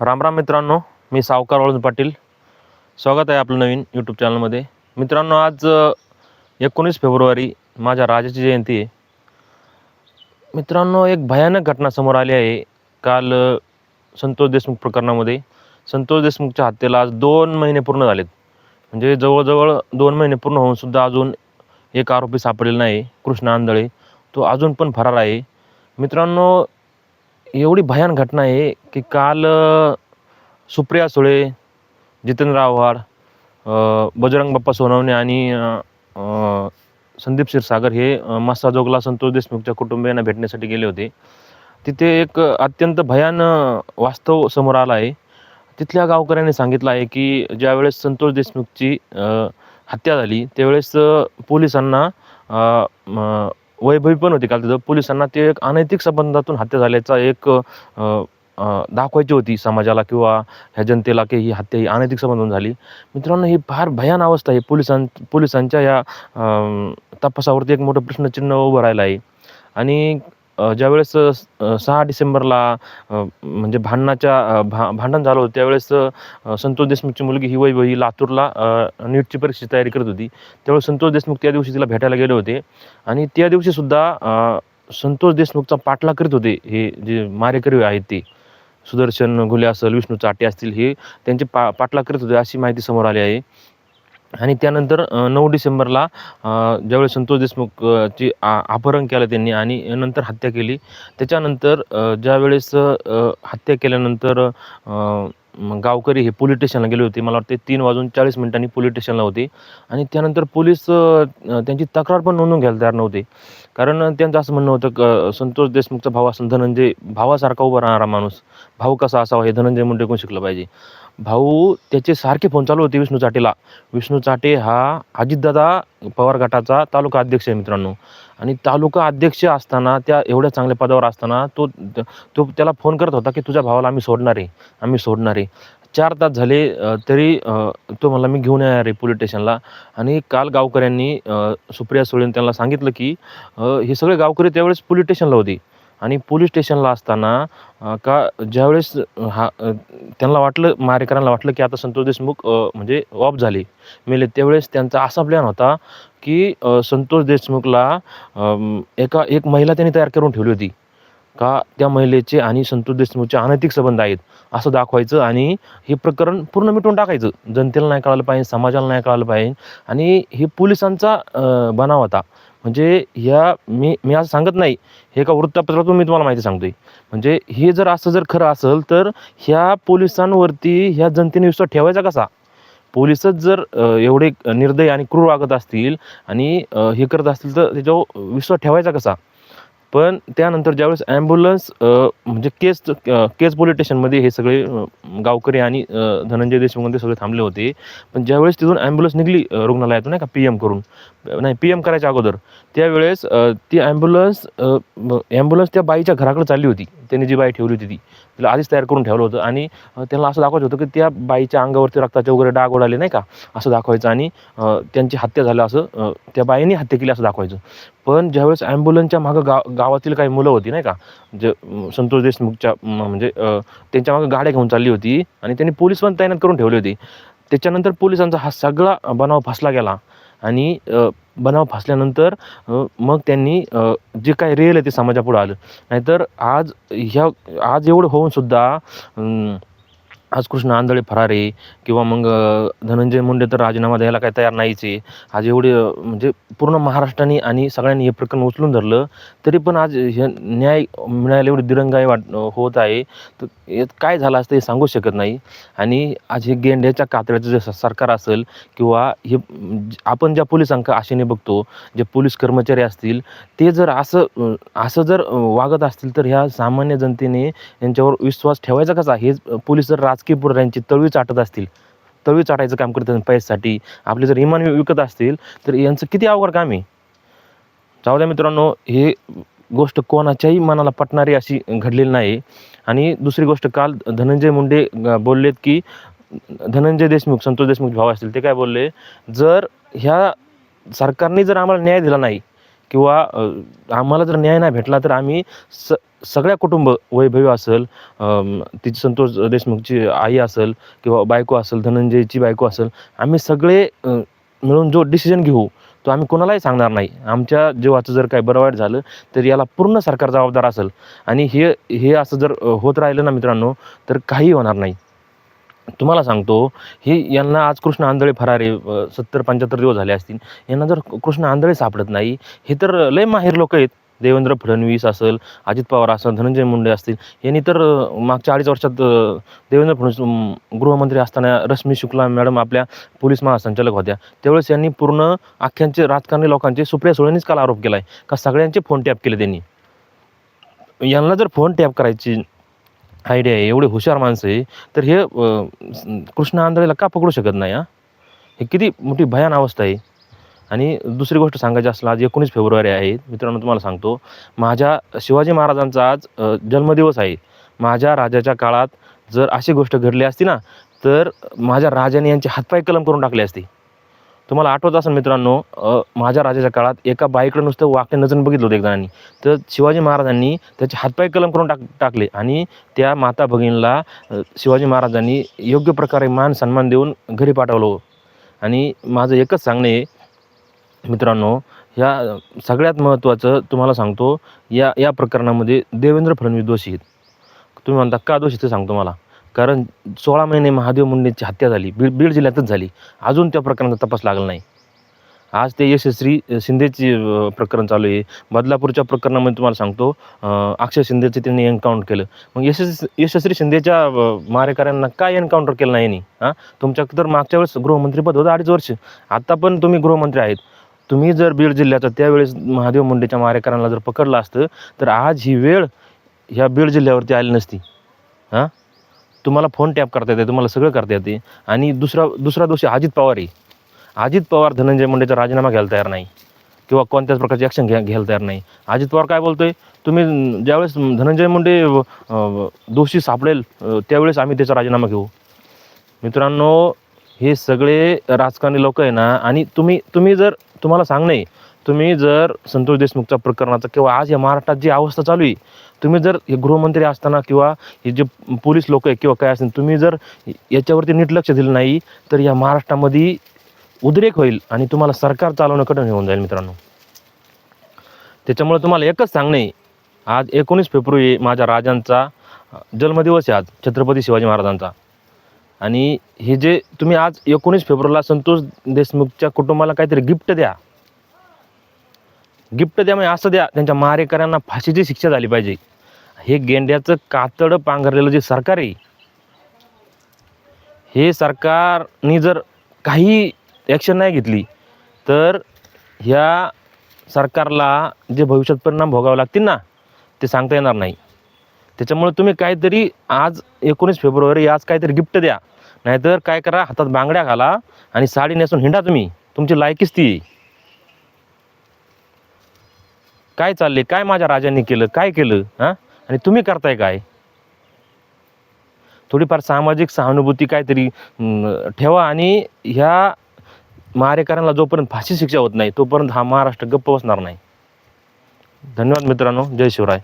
राम राम मित्रांनो मी सावकार वळून पाटील. स्वागत आहे आपलं नवीन यूट्यूब चॅनलमध्ये मित्रांनो आज एकोणीस फेब्रुवारी माझ्या राजाची जयंती आहे. मित्रांनो एक भयानक घटना समोर आली आहे. काल संतोष देशमुख प्रकरणामध्ये. संतोष देशमुखच्या हत्येला आज दोन महिने पूर्ण झालेत. म्हणजे जवळजवळ दोन महिने पूर्ण होऊन सुद्धा अजून एक आरोपी सापडलेला नाही कृष्ण आंधळे. तो अजून पण फरार आहे. मित्रांनो एवढी भयान घटना आहे की काल सुप्रिया सुळे जितेंद्र आव्हाड बजरंग बाप्पा सोनवणे आणि संदीप क्षीरसागर हे अ, मस्साजोगला संतोष देशमुखच्या कुटुंबियांना भेटण्यासाठी गेले होते. तिथे एक अत्यंत भयान वास्तव समोर आला आहे. तिथल्या गावकऱ्यांनी सांगितलं आहे की ज्यावेळेस संतोष देशमुखची हत्या झाली त्यावेळेस पोलिसांना वैभवी पण होती काल तिथं. पोलिसांना ते एक अनैतिक संबंधातून हत्या झाल्याचा एक दाखवायची होती समाजाला किंवा ह्या जनतेला की ही हत्या ही अनैतिक संबंधून झाली. मित्रांनो ही फार भयान अवस्था आहे. पोलिसां पोलिसांच्या या तपासावरती एक मोठं प्रश्नचिन्ह उभं राहिलं आहे. आणि ज्यावेळेस सहा डिसेंबरला म्हणजे भांडणाच्या भा भांडण झालं होतं त्यावेळेस संतोष देशमुखची मुलगी ही वैभव ही लातूरला नीटची परीक्षेची तयारी करत होती. त्यावेळेस संतोष देशमुख त्या दिवशी तिला भेटायला गेले होते. आणि त्या दिवशीसुद्धा संतोष देशमुखचा पाठलाग करीत होते. हे जे मारेकरी आहेत ते सुदर्शन घुले असेल विष्णू चाटे असतील हे त्यांचे पा पाठलाग करत होते अशी माहिती समोर आली आहे. आणि त्यानंतर नऊ डिसेंबरला ज्यावेळेस संतोष देशमुख ची आ अपहरण केलं त्यांनी आणि नंतर हत्या केली. त्याच्यानंतर ज्यावेळेस हत्या केल्यानंतर गावकरी हे पोलीस स्टेशनला गेले होते. मला वाटते तीन वाजून चाळीस मिनिटांनी पोलीस स्टेशनला होते. आणि त्यानंतर पोलीस त्यांची तक्रार पण नोंदवून घ्यायला तयार नव्हते. कारण त्यांचं असं म्हणणं होतं क संतोष देशमुखचा भाव असून धनंजय भावासारखा उभा राहणारा माणूस. भाऊ कसा असावा हे धनंजय मुंडे कोण शिकलं पाहिजे? भाऊ त्याचे सारखे फोन चालू होते विष्णू चाटेला. विष्णू चाटे हा अजितदादा पवार गटाचा तालुका अध्यक्ष आहे मित्रांनो. आणि तालुका अध्यक्ष असताना त्या एवढ्या चांगल्या पदावर असताना तो तो त्याला फोन करत होता की तुझ्या भावाला आम्ही सोडणार आहे. आम्ही सोडणार आहे. चार तास झाले तरी तो मला मी घेऊन येणार आहे पोलीस स्टेशनला आणि काल गावकऱ्यांनी सुप्रिया सुळेन त्यांना सांगितलं की हे सगळे गावकरी त्यावेळेस पोलीस स्टेशनला होते. आणि पोलीस स्टेशनला असताना का ज्यावेळेस हा त्यांना वाटलं मारेकरांना वाटलं की आता संतोष देशमुख म्हणजे ऑफ झाले मेले त्यावेळेस त्यांचा असा प्लॅन होता की संतोष देशमुखला एका एक महिला त्यांनी तयार करून ठेवली होती. का त्या महिलेचे आणि संतोष देशमुखचे अनैतिक संबंध आहेत असं दाखवायचं आणि हे प्रकरण पूर्ण मिटवून टाकायचं. जनतेला नाही कळालं पाहिजे समाजाला नाही कळालं पाहिजे. आणि हे पोलिसांचा बनाव होता. म्हणजे ह्या मी मी असं सांगत नाही. हे एका वृत्तपत्रातून मी तुम्हाला माहिती सांगतोय. म्हणजे हे जर असं जर खरं असेल तर ह्या पोलिसांवरती ह्या जनतेने विश्वास ठेवायचा कसा? पोलिसच जर एवढे निर्दय आणि क्रूर वागत असतील आणि हे करत असतील तर त्याच्यावर विश्वास ठेवायचा कसा? पण त्यानंतर ज्यावेळेस ॲम्ब्युलन्स म्हणजे केस केस पोलीस स्टेशनमध्ये हे सगळे गावकरी आणि धनंजय देशमुख सगळे थांबले होते. पण ज्यावेळेस तिथून ॲम्ब्युलन्स निघली रुग्णालयातून नाही का पी एम करून नाही पी एम करायच्या अगोदर त्यावेळेस ती ॲम्ब्युलन्स ॲम्ब्युलन्स त्या बाईच्या घराकडे चालली होती. त्यांनी जी बाई ठेवली होती ती. तिला आधीच तयार करून ठेवलं होतं. आणि त्यांना असं दाखवायचं होतं की त्या बाईच्या अंगावरती रक्ताचे वगैरे डाग उडाले नाही का? असं दाखवायचं. आणि त्यांची हत्या झालं असं त्या बाईने हत्या केली असं दाखवायचं. पण ज्यावेळेस ॲम्ब्युलन्सच्या मागं गाव गावातील काही मुलं होती नाही का? जे संतोष देशमुखच्या म्हणजे त्यांच्या मागं गाड्या घेऊन चालली होती. आणि त्यांनी पोलीस पण तैनात करून ठेवली होती. त्याच्यानंतर पोलिसांचा हा सगळा बनाव फसला गेला. आणि बनाव फासल्यानंतर मग त्यांनी जे काय रिअल आहे ते समाजापुढं आलं. नाहीतर आज ह्या आज एवढं होऊन सुद्धा आज कृष्ण आंधळे फरार आहे किंवा मग धनंजय मुंडे तर राजीनामा द्यायला काही तयार नाहीच आहे. आज एवढे म्हणजे पूर्ण महाराष्ट्राने आणि सगळ्यांनी हे प्रकरण उचलून धरलं तरी पण आज हे न्याय मिळायला एवढी दिरंगाई वाट होत आहे. तर यात काय झालं असतं हे सांगू शकत नाही. आणि आज हे गेंड्याच्या कातड्याचं जे सरकार असेल किंवा हे आपण ज्या पोलिसांका आशेने बघतो जे पोलीस कर्मचारी असतील ते जर असं असं जर वागत असतील तर ह्या सामान्य जनतेने यांच्यावर विश्वास ठेवायचा कसा? हे पोलीस जर राजकीय पुढाऱ्यांची तळवी चाटत असतील तळवी चाटायचं काम करतात पैशासाठी आपले जर इमान विकत असतील तर यांचं किती अवघड काम आहे? जाऊ द्या मित्रांनो हे गोष्ट कोणाच्याही मनाला पटणारी अशी घडलेली नाही. आणि दुसरी गोष्ट काल धनंजय मुंडे बोललेत की धनंजय देशमुख संतोष देशमुख भाव असतील ते काय बोलले? जर ह्या सरकारने जर आम्हाला न्याय दिला नाही किंवा आम्हाला जर न्याय नाही भेटला तर आम्ही स सगळ्या कुटुंब वैभवी असेल तिची संतोष देशमुखची आई असेल किंवा बायको असेल धनंजयची बायको असेल आम्ही सगळे मिळून जो डिसिजन घेऊ तो आम्ही कोणालाही सांगणार नाही. आमच्या जीवाचं जर काही बरं वाईट झालं तर याला पूर्ण सरकार जबाबदार असेल. आणि हे हे असं जर होत राहिलं ना मित्रांनो तर काही होणार नाही. तुम्हाला सांगतो हे यांना आज कृष्ण आंधळे फरारे सत्तर पंच्याहत्तर दिवस झाले असतील. यांना जर कृष्ण आंधळे सापडत नाही हे तर लय माहेर लोक आहेत. देवेंद्र फडणवीस असेल अजित पवार असेल धनंजय मुंडे असतील यांनी तर मागच्या अडीच वर्षात देवेंद्र फडणवीस गृहमंत्री असताना रश्मी शुक्ला मॅडम आपल्या पोलीस महासंचालक होत्या. त्यावेळेस यांनी पूर्ण अख्ख्यांचे राजकारणी लोकांचे सुप्रिया सुळेंनीच काल आरोप केला आहे का सगळ्यांचे फोन टॅप केले त्यांनी. यांना जर फोन टॅप करायची आयडिया आहे एवढे हुशार माणसं आहे. तर हे कृष्ण आंधळेला का पकडू शकत नाही हा? हे किती मोठी भयान अवस्था आहे. आणि दुसरी गोष्ट सांगायची असलं आज एकोणीस फेब्रुवारी आहे. मित्रांनो तुम्हाला सांगतो माझ्या शिवाजी महाराजांचा आज जन्मदिवस आहे. माझ्या राजाच्या काळात जर अशी गोष्ट घडली असती ना तर माझ्या राजाने यांचे हातपाय कलम करून टाकले असते. तुम्हाला आठवत असेल मित्रांनो माझ्या राजाच्या काळात एका बाईकडे नुसतं वाकड्या नजून बघितलं होतं एकजणांनी तर शिवाजी महाराजांनी त्याचे हातपाय कलम करून टाक टाकले आणि त्या माता भगिनीला शिवाजी महाराजांनी योग्य प्रकारे मान सन्मान देऊन घरी पाठवलं आणि माझं एकच सांगणे आहे मित्रांनो ह्या सगळ्यात महत्त्वाचं तुम्हाला सांगतो या या प्रकरणामध्ये देवेंद्र फडणवीस दोषी आहेत. तुम्ही म्हणता का दोषी ते सांगतो मला. कारण सोळा महिने महादेव मुंडेंची हत्या झाली बीड बीड जिल्ह्यातच झाली. अजून त्या प्रकरणाचा तपास लागला नाही. आज ते यशस्वी शिंदेची प्रकरण चालू आहे. बदलापूरच्या प्रकरणामध्ये तुम्हाला सांगतो अक्षय शिंदेचं त्यांनी एन्काउंटर केलं. मग यशस्वी यशस्वी शिंदेच्या मारेकऱ्यांना काय एन्काउंटर केलं नाही यांनी? हां? तुमच्या तर मागच्या वेळेस गृहमंत्रीपद होतं अडीच वर्ष. आता पण तुम्ही गृहमंत्री आहेत. तुम्ही जर बीड जिल्ह्याचा त्यावेळेस महादेव मुंडेच्या मारेकऱ्यांना जर पकडलं असतं तर आज ही वेळ ह्या बीड जिल्ह्यावरती आली नसती. हां? तुम्हाला फोन टॅप करता येते तुम्हाला सगळं करता येते. आणि दुसरा दुसरा दोषी अजित पवार आहे. अजित पवार धनंजय मुंडेचा राजीनामा घ्यायला तयार नाही. किंवा कोणत्याच प्रकारची ॲक्शन घ्या घ्यायला तयार नाही. अजित पवार काय बोलतोय? तुम्ही ज्यावेळेस धनंजय मुंडे दोषी सापडेल त्यावेळेस आम्ही त्याचा राजीनामा घेऊ. मित्रांनो हे सगळे राजकारणी लोक आहे ना आणि तुम्ही तुम्ही जर तुम्हाला सांगणे तुम्ही जर संतोष देशमुखच्या प्रकरणाचा किंवा आज या महाराष्ट्रात जी अवस्था चालू आहे तुम्ही जर हे गृहमंत्री असताना किंवा हे जे पोलीस लोक आहे किंवा काय असतील तुम्ही जर याच्यावरती नीट लक्ष दिलं नाही तर या महाराष्ट्रामध्ये उद्रेक होईल आणि तुम्हाला सरकार चालवणं कठीण होऊन जाईल मित्रांनो. त्याच्यामुळे तुम्हाला एकच सांगणे आहे, आज एकोणीस फेब्रुवारी माझ्या राजांचा जन्मदिवस आहे आज छत्रपती शिवाजी महाराजांचा. आणि हे जे तुम्ही आज एकोणीस फेब्रुवारीला संतोष देशमुखच्या कुटुंबाला काहीतरी गिफ्ट द्या गिफ्ट द्या म्हणजे असं द्या. त्यांच्या मारेकऱ्यांना फाशीची शिक्षा झाली पाहिजे. हे गेंड्याचं कातडं पांघरलेलं जे सरकार आहे हे सरकारने जर काही ॲक्शन नाही घेतली तर ह्या सरकारला जे भविष्यात परिणाम भोगावे लागतील ना ते सांगता येणार नाही. त्याच्यामुळे तुम्ही काहीतरी आज एकोणीस फेब्रुवारी आज काहीतरी गिफ्ट द्या. नाहीतर काय करा हातात बांगड्या घाला आणि साडी नेसून हिंडा तुम्ही. तुमची लायकीच ती आहे. काय चालले काय माझ्या राजांनी केलं? काय केलं? हां? आणि तुम्ही करताय काय? थोडीफार सामाजिक सहानुभूती काहीतरी ठेवा आणि ह्या मारेकऱ्यांना जोपर्यंत फाशी शिक्षा होत नाही तोपर्यंत हा महाराष्ट्र गप्प बसणार नाही. धन्यवाद मित्रांनो. जय शिवराय.